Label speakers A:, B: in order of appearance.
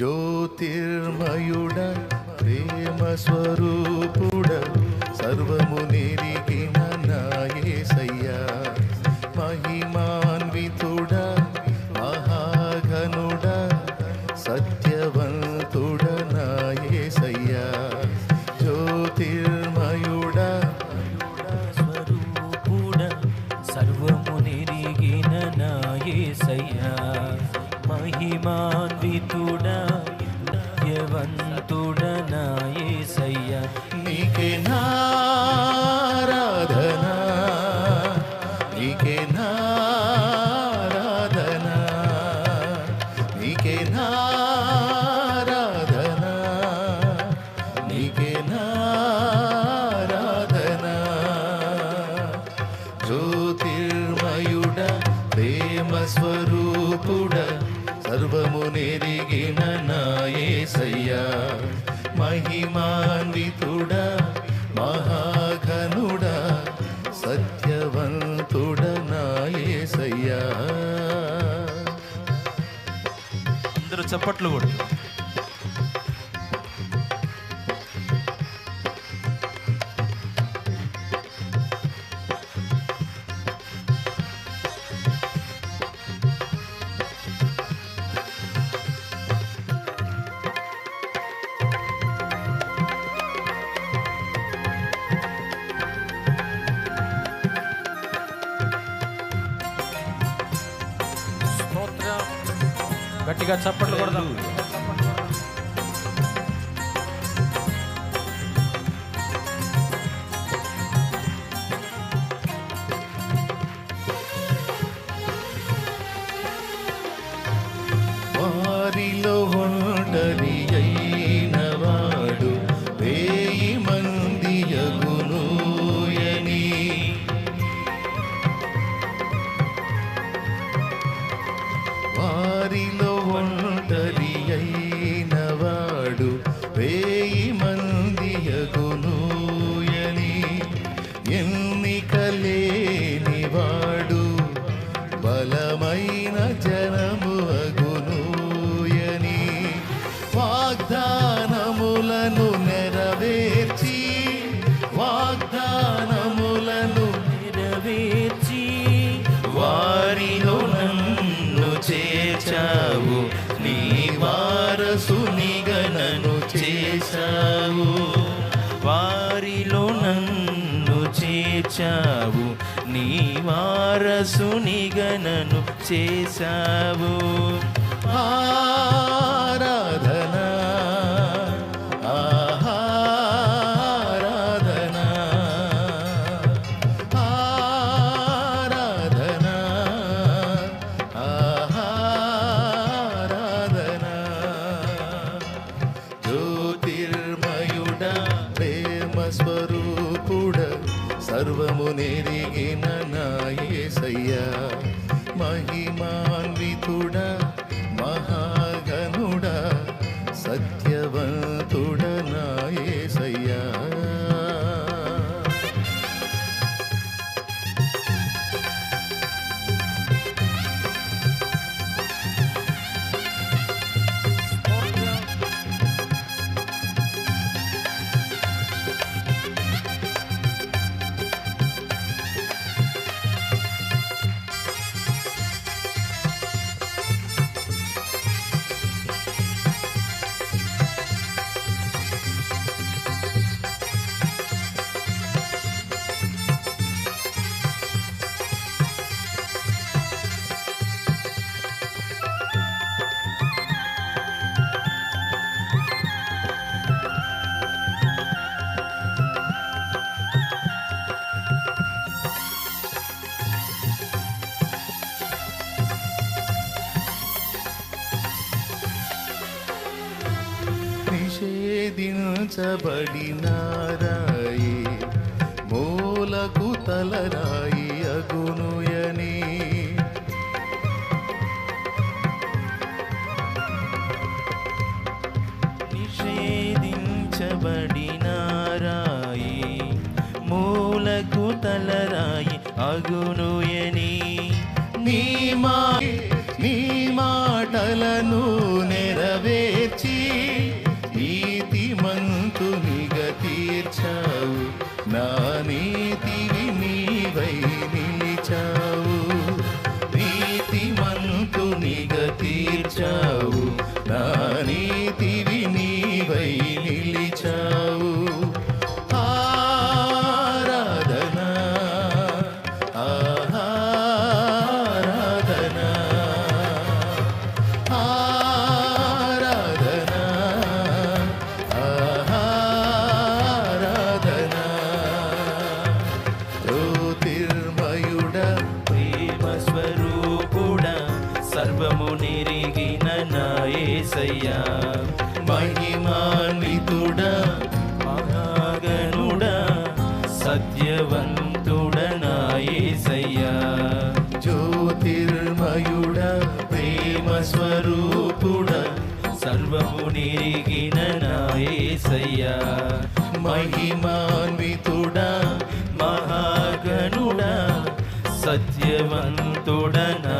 A: జ్యోతిర్మయుడ ప్రేమ స్వరూపుడ సర్వము నెరిగిన నాయసయ్యా. మహిమాన్వితుడ మహాఘనుడ సత్యవంతుడ నాయసయ్యా. జ్యోతిర్మయుడ
B: స్వరూపుడ సర్వము నిరిగిన నాయసయ్యా. మహిమాన్వితుడ నిత్యవంతుడ
A: నీకే నారాధనా నీకే నాయసయ్యా మహిమాన్వితుడ మహాఘనుడ సత్యవంతుడ నాయసయ్యా
B: అందరూ చప్పట్లు కూడా గట్టిగా చప్పట్లు కొడదాం.
A: చేర్చావు నీ వారసునిగా నన్ను చేశావు. ఆ మహిమాన్వితుడా. నిషేధించబడినారాయి మూలకు తలరాయి అగునుయని.
B: నిషేధించబడినారాయి. మూలకు తలరాయి అగునుయని.
A: నీ మా నీ మాటలను నెరవేర్చి మహిమాన్వితుడా
B: మహాగణుడా సత్యవంతుడనా
A: జ్యోతిర్మయుడా ప్రేమ స్వరూపుడా
B: సర్వము నిరిగిన నా
A: మహిమాన్వితుడా
B: మహాగణుడా సత్యవంతుడనా